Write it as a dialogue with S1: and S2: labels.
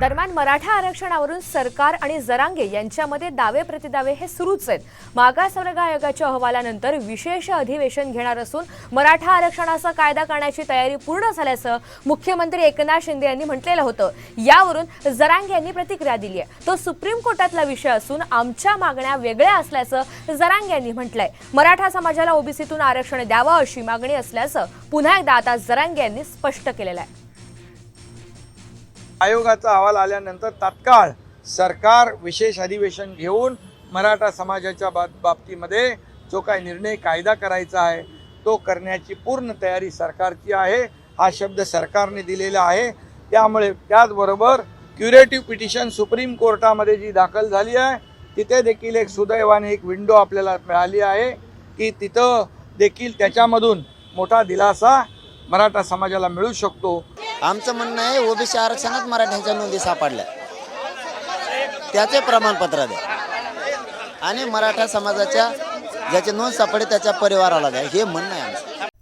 S1: दरम्यान मराठा आरक्षणावरून सरकार आणि जरांगे यांच्यामध्ये दावे प्रतिदावे हे सुरूच आहेत. मागासवर्ग आयोगाच्या अहवालानंतर विशेष अधिवेशन घेणार असून मराठा आरक्षणाचा कायदा करण्याची तयारी पूर्ण झाल्याचं मुख्यमंत्री एकनाथ शिंदे यांनी म्हटलेलं होतं. यावरून जरांगे यांनी प्रतिक्रिया दिली आहे. तो सुप्रीम कोर्टातला विषय असून आमच्या मागण्या वेगळ्या असल्याचं जरांगे यांनी म्हटलंय. मराठा समाजाला ओबीसीतून आरक्षण द्यावं अशी मागणी असल्याचं पुन्हा एकदा आता जरांगे यांनी स्पष्ट केलेलं आहे.
S2: आयोगाचा अहवाल आल्यानंतर तात्काळ सरकार विशेष अधिवेशन घेऊन मराठा समाजाच्या बाब बाबतीमध्ये जो काही निर्णय कायदा करायचा आहे तो करण्याची पूर्ण तयारी सरकारची आहे. हा शब्द सरकारने दिलेला आहे. त्यामुळे त्याचबरोबर क्युरेटिव्ह पिटिशन सुप्रीम कोर्टामध्ये जी दाखल झाली आहे तिथे देखील एक सुदैवाने एक विंडो आपल्याला मिळाली आहे की तिथं देखील त्याच्यामधून मोठा दिलासा मराठा समाजाला मिळू शकतो.
S3: आमचं म्हणणं आहे ओबीसी आरक्षणात मराठ्यांच्या नोंदी सापडल्या. त्याचे प्रमाणपत्र द्या. आणि मराठा समाजाच्या ज्याचे नोंद सापडे त्याच्या परिवाराला द्या. हे म्हणणं आहे आमचं.